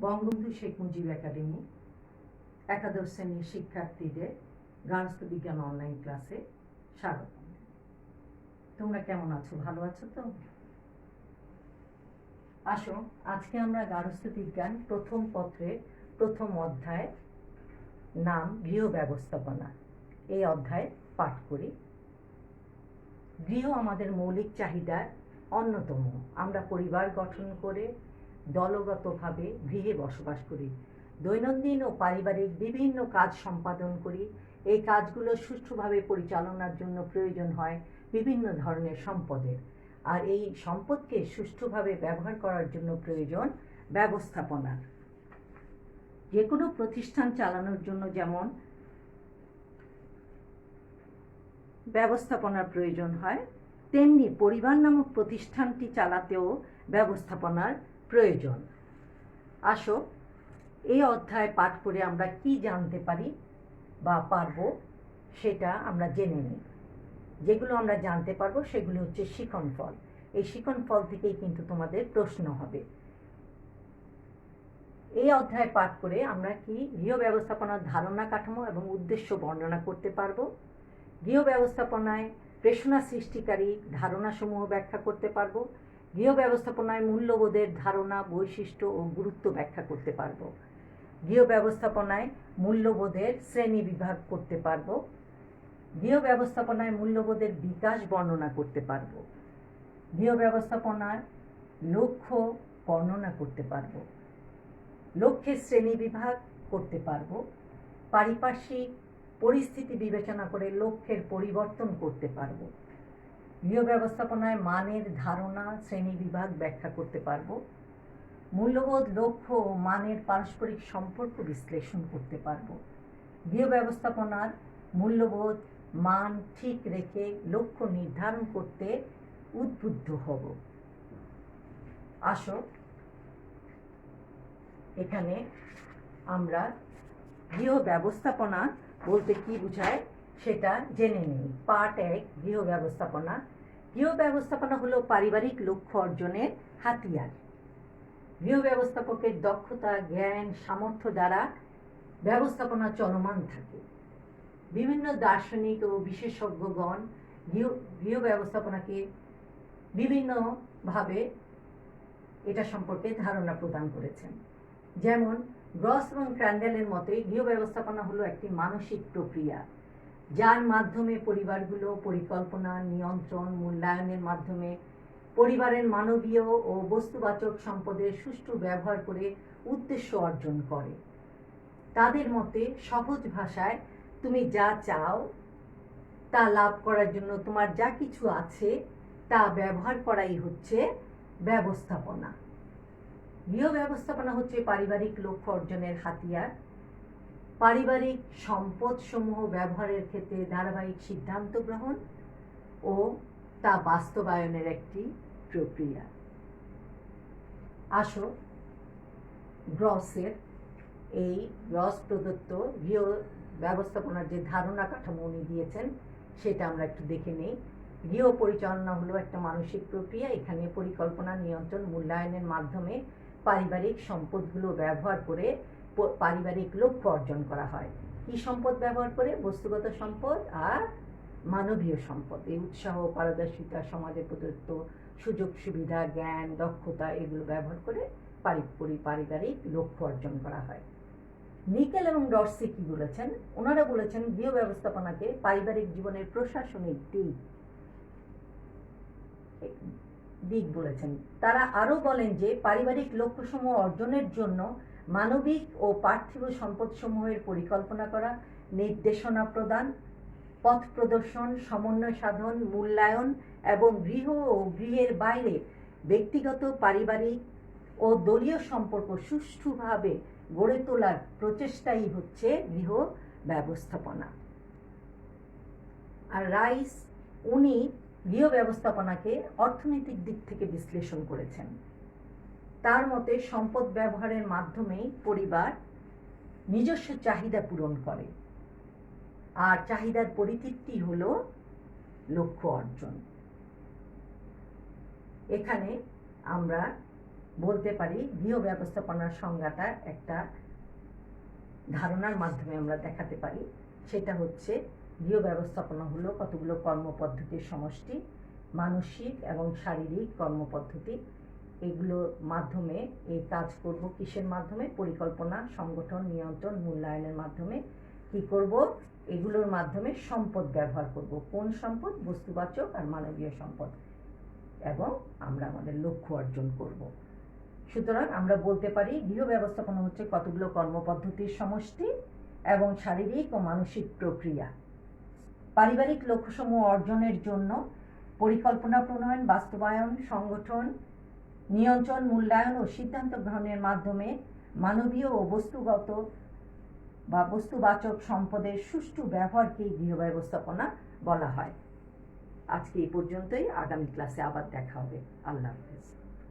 Bangabandhu Sheikh Mujib academy, একাদশ শ্রেণির শিক্ষার্থীদের গার্হস্থ্য বিজ্ঞান অনলাইন ক্লাসে স্বাগত। তোমরা কেমন আছো? ভালো আছো তো? আসো, আজকে আমরা গার্হস্থ্য বিজ্ঞান প্রথম পত্রের প্রথম অধ্যায় নাম গৃহ ব্যবস্থাপনা। এই অধ্যায় পাঠ করি। গৃহ আমাদের মৌলিক চাহিদার অন্যতম। আমরা পরিবার গঠন করে দলগতভাবে গৃহে বসবাস করি। দৈনন্দিন ও পারিবারিক বিভিন্ন কাজ সম্পাদন করি। এই কাজগুলো সুষ্ঠুভাবে পরিচালনার জন্য প্রয়োজন হয় বিভিন্ন ধরনের সম্পদের। আর এই সম্পদকে সুষ্ঠুভাবে ব্যবহার করার জন্য প্রয়োজন ব্যবস্থাপনার। যে কোনো প্রতিষ্ঠান চালানোর জন্য যেমন ব্যবস্থাপনার প্রয়োজন হয়, তেমনি পরিবার নামক প্রতিষ্ঠানটি চালাতেও ব্যবস্থাপনার প্রয়োজন। আসো, এই অধ্যায় পাঠ করে আমরা কি জানতে পারি বা পারব সেটা আমরা জেনে নিই। যেগুলো আমরা জানতে পারব সেগুলো হচ্ছে শিখন ফল। এই শিখন ফল থেকেই কিন্তু তোমাদের প্রশ্ন হবে। এই অধ্যায় পাঠ করে আমরা কি গৃহ ব্যবস্থাপনার ধারণা, কাঠামো এবং উদ্দেশ্য বর্ণনা করতে পারব? গৃহ ব্যবস্থাপনায় প্রেষণা সৃষ্টিকারী ধারণাসমূহ ব্যাখ্যা করতে পারব? গৃহ ব্যবস্থাপনায় মূল্যবোধের ধারণা, বৈশিষ্ট্য ও গুরুত্ব ব্যাখ্যা করতে পারব। গৃহ ব্যবস্থাপনায় মূল্যবোধের শ্রেণি বিভাগ করতে পারব। গৃহ ব্যবস্থাপনায় মূল্যবোধের বিকাশ বর্ণনা করতে পারব। গৃহ ব্যবস্থাপনার লক্ষ্য বর্ণনা করতে পারব। লক্ষ্যের শ্রেণি বিভাগ করতে পারব। পারিপার্শ্বিক পরিস্থিতি বিবেচনা করে লক্ষ্যের পরিবর্তন করতে পারব। গৃহ ব্যবস্থাপনায় মানের ধারণা শ্রেণি বিভাগ ব্যাখ্যা করতে পারব। মূল্যবোধ, লক্ষ্য ও মানের পারস্পরিক সম্পর্ক বিশ্লেষণ করতে পারব। গৃহ ব্যবস্থাপনার মূল্যবোধ, মান ঠিক রেখে লক্ষ্য নির্ধারণ করতে উদ্বুদ্ধ হব। আসো, এখানে আমরা গৃহ ব্যবস্থাপনা বলতে কি বোঝায়? সেটা জেনে নিই পার্ট এক, গৃহ ব্যবস্থাপনা। গৃহ ব্যবস্থাপনা হলো পারিবারিক লক্ষ্য অর্জনের হাতিয়ার। গৃহ ব্যবস্থাপকের দক্ষতা, জ্ঞান, সামর্থ্য দ্বারা ব্যবস্থাপনা চলমান থাকে। বিভিন্ন দার্শনিক ও বিশেষজ্ঞগণ গৃহ গৃহ ব্যবস্থাপনাকে বিভিন্নভাবে এটা সম্পর্কে ধারণা প্রদান করেছেন। যেমন, গ্রস এবং ক্র্যান্ডেলের মতে গৃহ ব্যবস্থাপনা হলো একটি মানসিক প্রক্রিয়া। যার মাধ্যমে পরিবারগুলো পরিকল্পনা, নিয়ন্ত্রণ, মূল্যায়নের মাধ্যমে পরিবারের মানবীয় ও বস্তুবাচক সম্পদের সুষ্ঠু ব্যবহার করে উদ্দেশ্য অর্জন করে। তাদের মতে সহজ ভাষায়, তুমি যা চাও, তা লাভ করার জন্য তোমার যা কিছু আছে, তা ব্যবহার করাই হচ্ছে ব্যবস্থাপনা। গৃহ ব্যবস্থাপনা হচ্ছে পারিবারিক লক্ষ্য অর্জনের হাতিয়ার। পারিবারিক সম্পদ সমূহ ব্যবহারের ক্ষেত্রে ধারাবাহিক সিদ্ধান্ত গ্রহণ ও তা বাস্তবায়নের একটি প্রক্রিয়া। আসো, গ্রসের এই গ্রস প্রদত্ত গৃহ ব্যবস্থাপনার যে ধারণা কাঠামো উনি দিয়েছেন, সেটা আমরা একটু দেখে নেই। গৃহ পরিচালনা হলো একটা মানসিক প্রক্রিয়া, এখানে পরিকল্পনা, নিয়ন্ত্রণ, মূল্যায়নের মাধ্যমে পারিবারিক সম্পদগুলো ব্যবহার করে পারিবারিক লক্ষ্য অর্জন করা হয়। কি সম্পদ ব্যবহার করে? বস্তুগত সম্পদ আর মানবীয় সম্পদ। এই উৎসাহ, পারদর্শিতা সমাজে প্রদত্ত সুযোগ, সুবিধা, জ্ঞান, দক্ষতা, এগুলো ব্যবহার করে পারিবারিক লক্ষ্য অর্জন করা হয়। নিকেল এবং ডর্সি কি বলেছেন? ওনারা বলেছেন, গৃহ ব্যবস্থাপনাকে পারিবারিক জীবনের প্রশাসনিক দিক দিক বলেছেন। তারা আরও বলেন যে, পারিবারিক লক্ষ্যসমূহ অর্জনের জন্য মানবিক ও পার্থিব সম্পদসমূহের পরিকল্পনা করা, নির্দেশনা প্রদান, পথ প্রদর্শন, সমন্বয় সাধন, মূল্যায়ন এবং গৃহ ও গৃহের বাইরে ব্যক্তিগত, পারিবারিক ও দলীয় সম্পর্ক সুষ্ঠুভাবে গড়ে তোলার প্রচেষ্টাই হচ্ছে গৃহ ব্যবস্থাপনা। আর রাইস, উনি গৃহ ব্যবস্থাপনাকে অর্থনৈতিক দিক থেকে বিশ্লেষণ করেছেন। তার মতে সম্পদ ব্যবহারের মাধ্যমেই পরিবার নিজস্ব চাহিদা পূরণ করে। আর চাহিদার পরিতৃপ্তি হল লক্ষ্য অর্জন। এখানে আমরা বলতে পারি গৃহ ব্যবস্থাপনার সংজ্ঞাটা একটা ধারণার মাধ্যমে আমরা দেখাতে পারি। সেটা হচ্ছে গৃহ ব্যবস্থাপনা হলো কতগুলো কর্মপদ্ধতির সমষ্টি, মানসিক এবং শারীরিক কর্মপদ্ধতি। এগুলোর মাধ্যমে, এই কাজ করব কিসের মাধ্যমে? পরিকল্পনা, সংগঠন, নিয়ন্ত্রণ, মূল্যায়নের মাধ্যমে। কি করব? এগুলোর মাধ্যমে সম্পদ ব্যবহার করব। কোন সম্পদ? বস্তুবাচক আর মানবীয় সম্পদ। এবং আমরা আমাদের লক্ষ্য অর্জন করব। সুতরাং আমরা বলতে পারি, গৃহ ব্যবস্থাপনা হচ্ছে কতগুলো কর্মপদ্ধতির সমষ্টি এবং শারীরিক ও মানসিক প্রক্রিয়া। পারিবারিক লক্ষ্যসমূহ অর্জনের জন্য পরিকল্পনা প্রণয়ন, বাস্তবায়ন, সংগঠন নিয়ন্ত্রণ, মূল্যায়ন ও সিদ্ধান্ত গ্রহণের মাধ্যমে মানবীয় ও বস্তুগত বা বস্তুবাচক সম্পদের সুষ্ঠু ব্যবহারকেই গৃহ ব্যবস্থাপনা বলা হয়। আজকে এই পর্যন্তই। আগামী ক্লাসে আবার দেখা হবে। আল্লাহ হাফেজ।